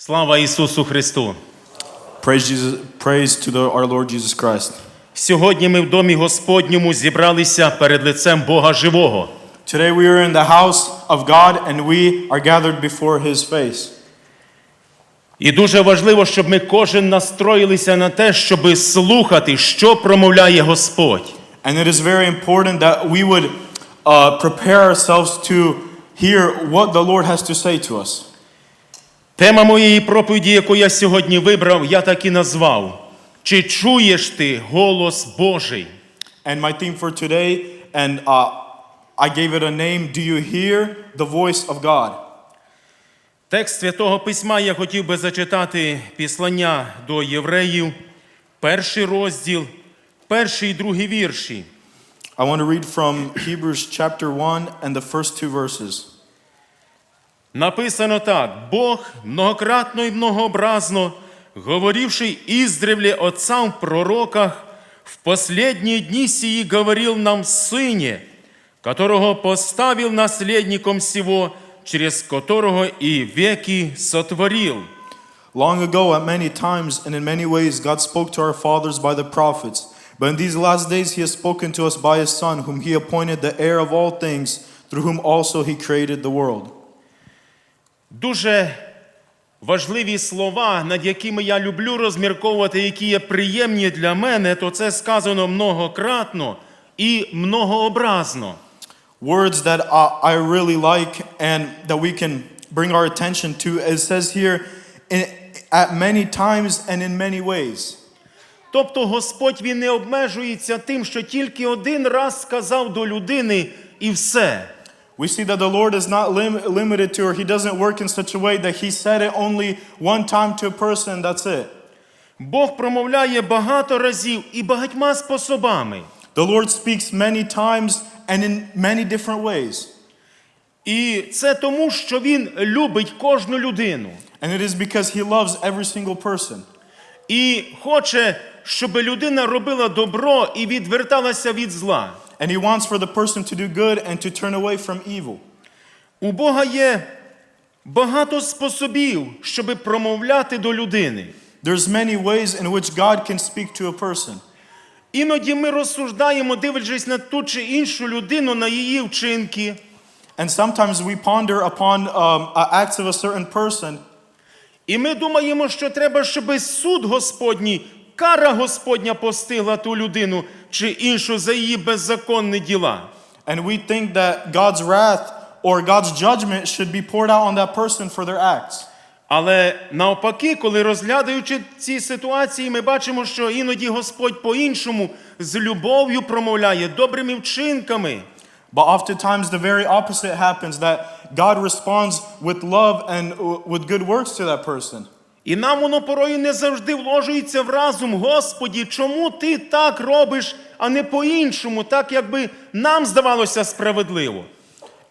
Слава Ісусу Христу! Praise Jesus, praise to the, our Lord Jesus Christ. Сьогодні ми в домі Господньому зібралися перед лицем Бога живого. Today we are in the house of God and we are gathered before his face. І дуже важливо, щоб ми кожен настроїлися на те, щоб слухати, що промовляє Господь. And it is very important that we would uh, prepare ourselves to hear what the Lord has to say to us. Тема моєї проповіді, яку я сьогодні вибрав, я так і назвав: Чи чуєш ти голос Божий? And my theme for today, and uh, I gave it a name Do you hear the voice of God? Текст Святого Письма я хотів би зачитати післання до євреїв, перший розділ, перший і другий вірші. I want to read from Hebrews chapter 1 and the first two verses. Написано так: Бог многократно і многообразно, говоривший издревле отцам в пророках, в последние дни сии говорил нам в Сыне, которого поставил наследником всего, через которого и веки сотворил. Long ago, at many times and in many ways, God spoke to our fathers by the prophets. But in these last days, He has spoken to us by His Son, whom He appointed the heir of all things, through whom also He created the world. Дуже важливі слова, над якими я люблю розмірковувати, які є приємні для мене, то це сказано многократно і многообразно. Words that I really like and that we can bring our attention to. It says here, at many times and in many ways. Тобто Господь він не обмежується тим, що тільки один раз сказав до людини і все. We see that the Lord is not lim- limited to, or He doesn't work in such a way that He said it only one time to a person, that's it. Бог промовляє багато разів і багатьма способами. The Lord speaks many times and in many different ways. І це тому, що Він любить кожну людину And it is because He loves every single person. і хоче, щоб людина робила добро і відверталася від зла. And He wants for the person to do good and to turn away from evil. У Бога є багато способів, щоб промовляти до людини. There's many ways in which God can speak to a person. Іноді ми розсуждаємо, дивлячись на ту чи іншу людину, на її вчинки. And sometimes we ponder upon um, uh, acts of a certain person, І ми думаємо, що треба, щоб суд Господній, кара Господня постигла ту людину чи іншу за її беззаконні діла. and we think that God's wrath or God's judgment should be poured out on that person for their acts. Але навпаки, коли розглядаючи ці ситуації, ми бачимо, що іноді Господь по-іншому з любов'ю промовляє добрими вчинками. But oftentimes the very opposite happens that God responds with love and uh, with good works to that person. І нам воно порою не завжди вложується в разум, Господі, чому ти так робиш, а не по-іншому, так якби нам здавалося справедливо.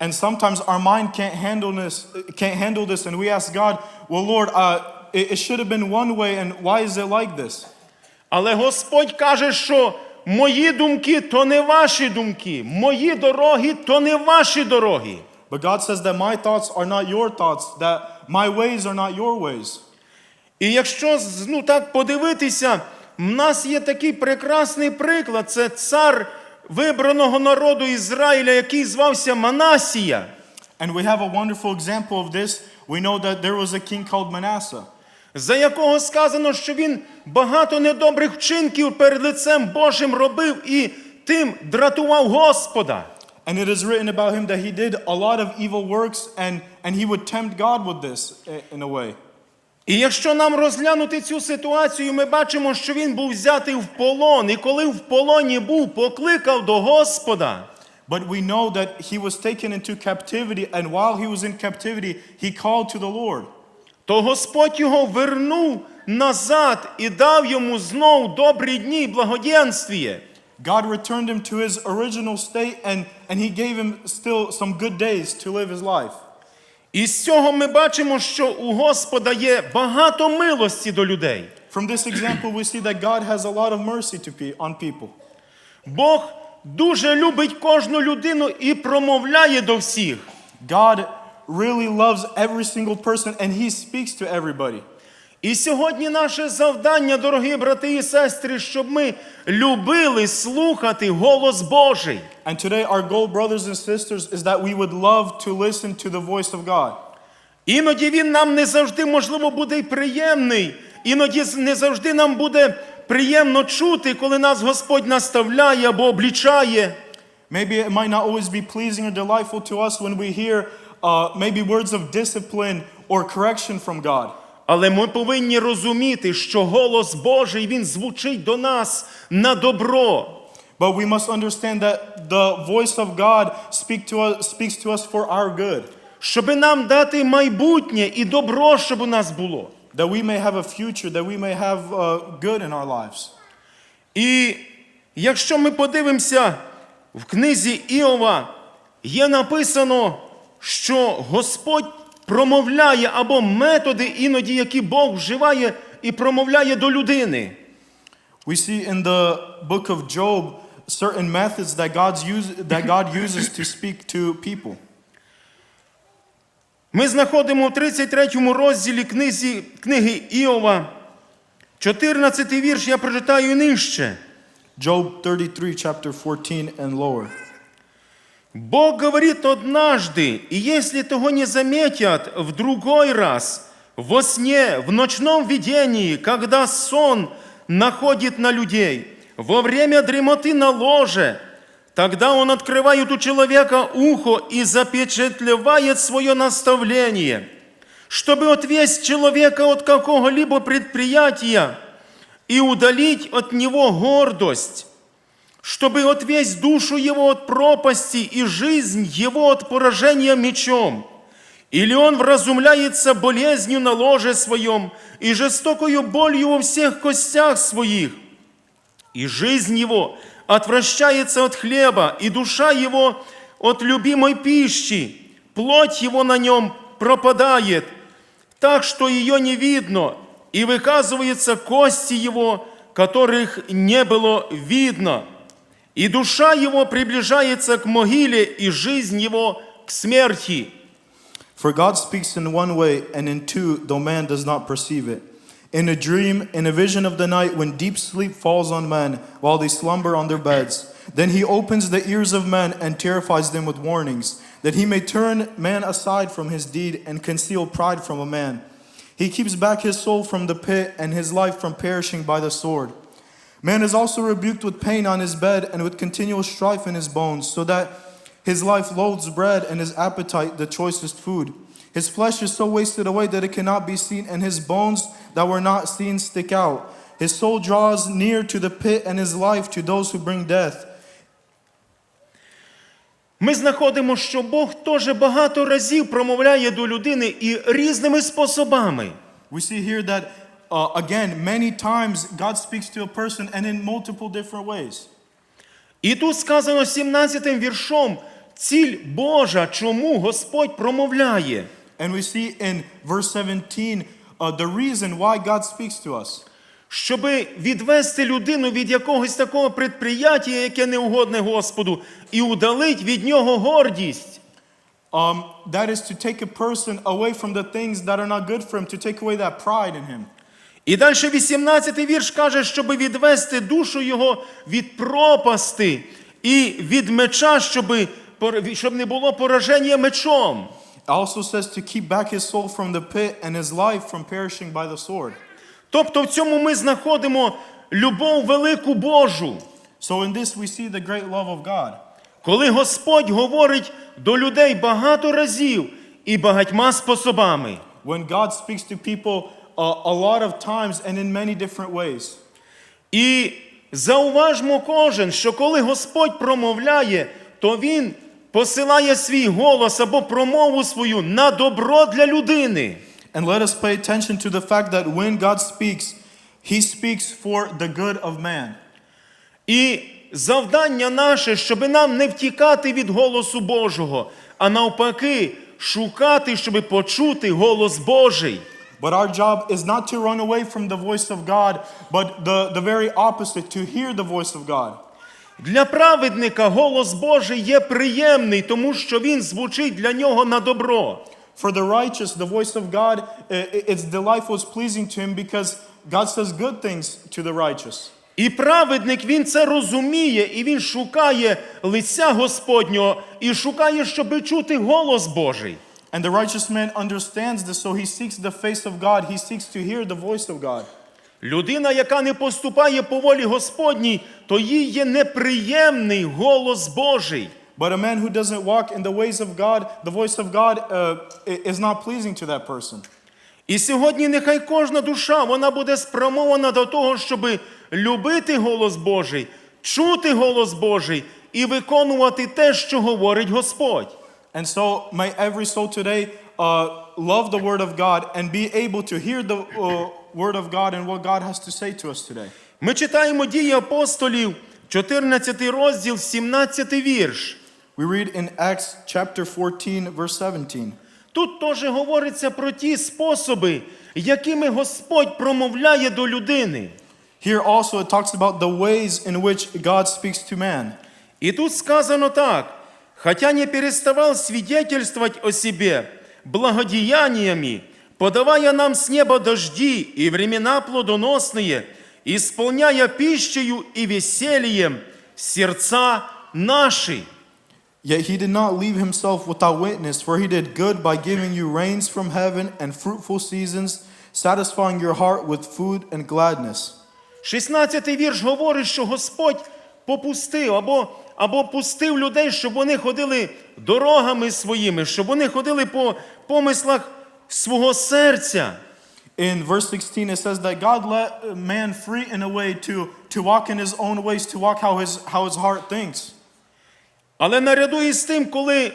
And sometimes our mind can't handle this, can't handle this, and we ask God, "Well, Lord, uh, it, it should have been one way, and why is it like this?" Але Господь каже, що мої думки то не ваші думки, мої дороги то не ваші дороги. But God says that my thoughts are not your thoughts, that my ways are not your ways. І якщо ну, так подивитися, в нас є такий прекрасний приклад: це цар вибраного народу Ізраїля, який звався Манасія. And we have a wonderful example of this. We know that there was a king called Manasseh, за якого сказано, що він багато недобрих вчинків перед лицем Божим робив і тим дратував Господа. and it is written about him that he did a lot of evil works, and, and he would tempt God with this in a way. І якщо нам розглянути цю ситуацію, ми бачимо, що він був взятий в полон, і коли в полоні був, покликав до Господа. But we know that he was taken into captivity, and while he was in captivity, he called to the Lord. То Господь його вернув назад і дав йому знов добрі дні і благоденствіє. God returned him to his original state, and, and he gave him still some good days to live his life. І з цього ми бачимо, що у Господа є багато милості до людей. From this example, we see that God has a lot of mercy to pe- on people. Бог дуже любить кожну людину і промовляє до всіх. God really loves every single person and he speaks to everybody. І сьогодні наше завдання, дорогі брати і сестри, щоб ми любили слухати голос Божий. And today, our goal, brothers and sisters, is that we would love to listen to the voice of God. Іноді він нам не завжди, можливо, буде приємний. Іноді не завжди нам буде приємно чути, коли нас Господь наставляє або облічає. Maybe it might not always be pleasing or delightful to us when we hear uh, maybe words of discipline or correction from God. Але ми повинні розуміти, що голос Божий він звучить до нас на добро. But we must understand that the voice of God speak to us, speaks to us for our good, Щоби нам дати майбутнє і добро, щоб у нас було. that we may have a future, that we may have uh, good in our lives. І якщо ми подивимося в книзі Іова, є написано, що Господь промовляє або методи іноді, які Бог вживає і промовляє до людини. We see in the book of Job certain methods that, God's use, that God uses to speak to people. Ми знаходимо в 33 розділі книзі, книги Іова, 14 вірш, я прочитаю нижче. Job 33, chapter 14 and lower. Бог говорит однажды, и если того не заметят в другой раз, во сне, в ночном видении, когда сон находит на людей, во время дремоты на ложе, тогда он открывает у человека ухо и запечатлевает свое наставление, чтобы отвесть человека от какого-либо предприятия и удалить от него гордость, чтобы отвесть душу его от пропасти и жизнь его от поражения мечом. Или он вразумляется болезнью на ложе своем и жестокою болью во всех костях своих, и жизнь его отвращается от хлеба, и душа его от любимой пищи, плоть его на нем пропадает, так что ее не видно, и выказываются кости его, которых не было видно. И душа его приближается к могиле, и жизнь его к смерти. For God speaks in one way and in two, though man does not perceive it. In a dream, in a vision of the night, when deep sleep falls on men while they slumber on their beds, then he opens the ears of men and terrifies them with warnings, that he may turn man aside from his deed and conceal pride from a man. He keeps back his soul from the pit and his life from perishing by the sword. Man is also rebuked with pain on his bed and with continual strife in his bones, so that his life loathes bread and his appetite the choicest food. His flesh is so wasted away that it cannot be seen, and his bones that were not seen stick out. His soul draws near to the pit, and his life to those who bring death. Ми знаходимо, що Бог теж багато разів промовляє до людини і різними способами. We see here that, uh, again, many times God speaks to a person and in multiple different ways. І тут сказано 17 м віршом, ціль Божа, чому Господь промовляє. And we see in verse 17 uh, the reason why God speaks to us. Щоби відвести людину від якогось такого предприяття, яке не угодне Господу, і удалить від нього гордість. Um, that is to take a person away from the things that are not good for him, to take away that pride in him. І далі 18 вірш каже, щоб відвести душу його від пропасти і від меча, щоб, щоб не було пораження мечом. Also says to keep back his soul from the pit and his life from perishing by the sword. Тобто в цьому ми знаходимо любов велику Божу. So in this we see the great love of God. Коли Господь говорить до людей багато разів і багатьма способами. When God speaks to people a lot of times and in many different ways. І зауважмо кожен, що коли Господь промовляє, то Він посилає свій голос або промову свою на добро для людини. And let us pay attention to the fact that when God speaks, he speaks for the good of man. І завдання наше, щоб нам не втікати від голосу Божого, а навпаки, шукати, щоб почути голос Божий. But our job is not to run away from the voice of God, but the, the very opposite, to hear the voice of God. Для праведника голос Божий є приємний, тому що він звучить для нього на добро. For the righteous, the voice of God, its the life was pleasing to him because God says good things to the righteous. І праведник він це розуміє, і він шукає лиця Господнього, і шукає, щоби чути голос Божий. And the righteous man understands this, so he seeks the face of God. He seeks to hear the voice of God. Людина, яка не поступає по волі Господній, то їй є неприємний голос Божий. But a man who doesn't walk in the ways of God, the voice of God uh, is not pleasing to that person. І сьогодні нехай кожна душа вона буде спрямована до того, щоб любити голос Божий, чути голос Божий і виконувати те, що говорить Господь. And so may every soul today uh, love the word of God and be able to hear the uh, word of God and what God has to say to us today. Ми читаємо дії апостолів, 14 розділ, 17 вірш. We read in Acts chapter 14, verse 17. Тут теж говориться про ті способи, якими Господь промовляє до людини. Here also it talks about the ways in which God speaks to man. И тут сказано так, хотя не переставал свидетельствовать о себе благодеяниями, подавая нам с неба дожди и времена плодоносные, исполняя пищею и весельем сердца наши. Yet he did not leave himself without witness, for he did good by giving you rains from heaven and fruitful seasons, satisfying your heart with food and gladness. 16 вірш говорить, що Господь попустив або, або пустив людей, щоб вони ходили дорогами своїми, щоб вони ходили по помислах свого серця. In verse 16, it says that God let man free in a way to, to walk in his own ways, to walk how his, how his heart thinks. Але наряду із тим, коли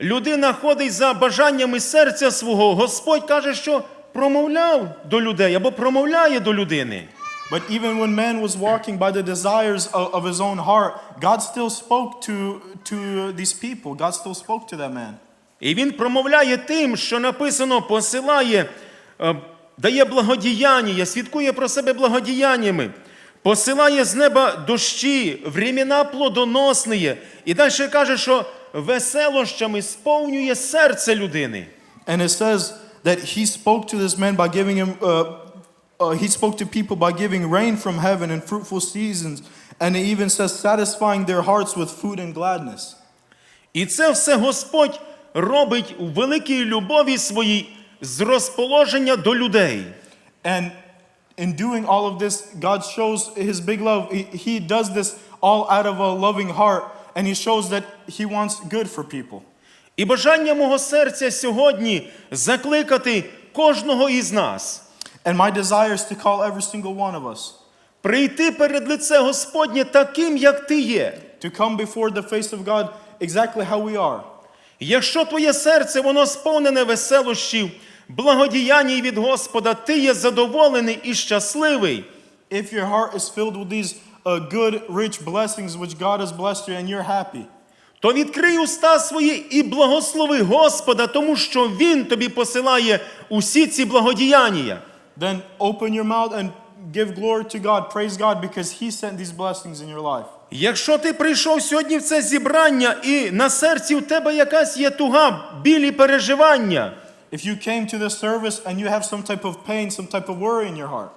людина ходить за бажаннями серця свого, Господь каже, що промовляв до людей або промовляє до людини. But even when man was walking by the desires of, of his own heart, God still spoke to, to these people. God still spoke to that man. І він промовляє тим, що написано, посилає, е, дає благодіяння, свідкує про себе благодіяннями, посилає з неба дощі, времена плодоносні. І далі каже, що веселощами сповнює серце людини. And it says that he spoke to this man by giving him, uh, uh, he spoke to people by giving rain from heaven and fruitful seasons. And it even says, satisfying their hearts with food and gladness. І це все Господь робить у великій любові своїй з розположення до людей. And in doing all of this, God shows his big love. He, he does this all out of a loving heart, and he shows that he wants good for people. І бажання мого серця сьогодні закликати кожного із нас And my desire is to call every single one of us прийти перед лице Господнє таким, як ти є. to come before the face of God exactly how we are. Якщо твоє серце воно сповнене веселощів, благодіяння від Господа, ти є задоволений і щасливий. If your heart is filled with these uh, good, rich blessings which God has blessed you and you're happy, То відкрий уста свої і благослови Господа, тому що Він тобі посилає усі ці благодіяння. Then open your mouth and give glory to God. Praise God because He sent these blessings in your life. Якщо ти прийшов сьогодні в це зібрання і на серці у тебе якась є туга, білі переживання, If you came to this service and you have some type of pain, some type of worry in your heart,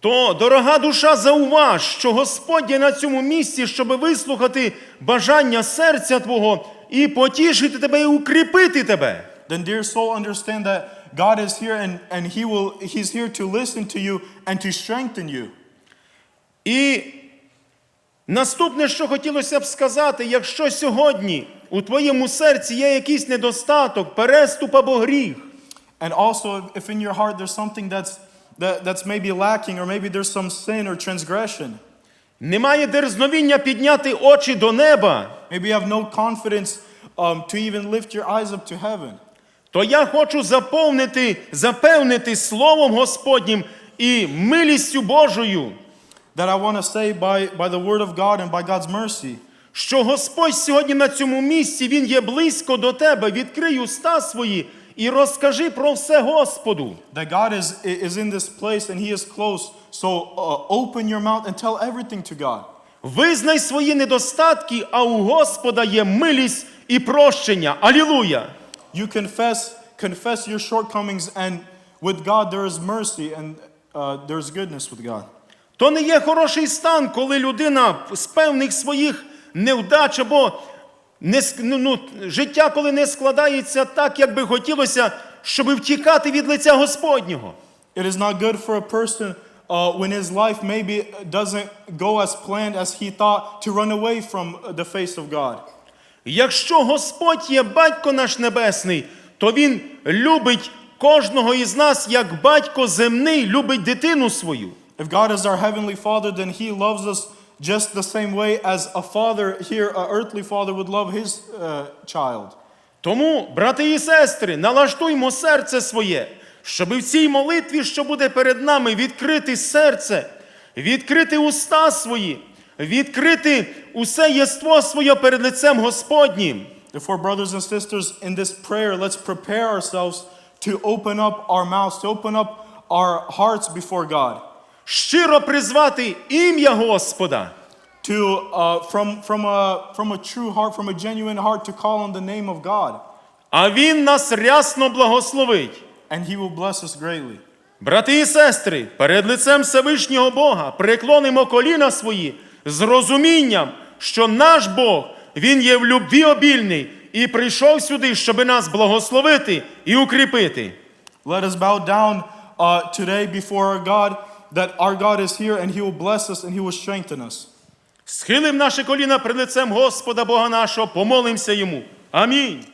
то, дорога душа, зауваж, що Господь є на цьому місці, щоб вислухати бажання серця Твого і потішити тебе, і укріпити тебе. then dear soul, understand that God is here and, and He will He's here to listen to you and to strengthen you. І наступне, що хотілося б сказати, якщо сьогодні у твоєму серці є якийсь недостаток, переступ або гріх, And also, if, in your heart there's something that's that, that's maybe lacking, or maybe there's some sin or transgression, немає дерзновіння підняти очі до неба, maybe you have no confidence um, to even lift your eyes up to heaven. То я хочу заповнити, запевнити Словом Господнім і милістю Божою, That I want to say by, by the word of God and by God's mercy що Господь сьогодні на цьому місці, Він є близько до тебе. Відкрий уста свої і розкажи про все Господу. that God is, is in this place and He is close. So uh, open your mouth and tell everything to God. Визнай свої недостатки, а у Господа є милість і прощення. Алілуя! You confess confess your shortcomings, and with God there is mercy and uh, there's goodness with God. То не є хороший стан, коли людина з певних своїх невдач або не, ну, ну, життя, коли не складається так, як би хотілося, щоб втікати від лиця Господнього. It is not good for a person uh, when his life maybe doesn't go as planned as he thought to run away from the face of God. Якщо Господь є батько наш небесний, то Він любить кожного із нас, як батько земний любить дитину свою. If God is our heavenly Father, then He loves us just the same way as a father here, an earthly father, would love his uh, child. Тому, брати і сестри, налаштуймо серце своє, щоб в цій молитві, що буде перед нами, відкрити серце, відкрити уста свої, відкрити усе єство своє перед лицем Господнім. Therefore, brothers and sisters, in this prayer, let's prepare ourselves to open up our mouths, to open up our hearts before God, Щиро призвати ім'я Господа. to uh, from from a from a true heart, from a genuine heart, to call on the name of God, А Він нас рясно благословить. and He will bless us greatly. Брати і сестри, перед лицем Всевишнього Бога преклонимо коліна свої з розумінням, що наш Бог, Він є в любві обільний і прийшов сюди, щоби нас благословити і укріпити. Let us bow down uh, today before our God, that our God is here, and He will bless us and He will strengthen us. Схилим наші коліна перед лицем Господа Бога нашого, помолимося йому. Амінь.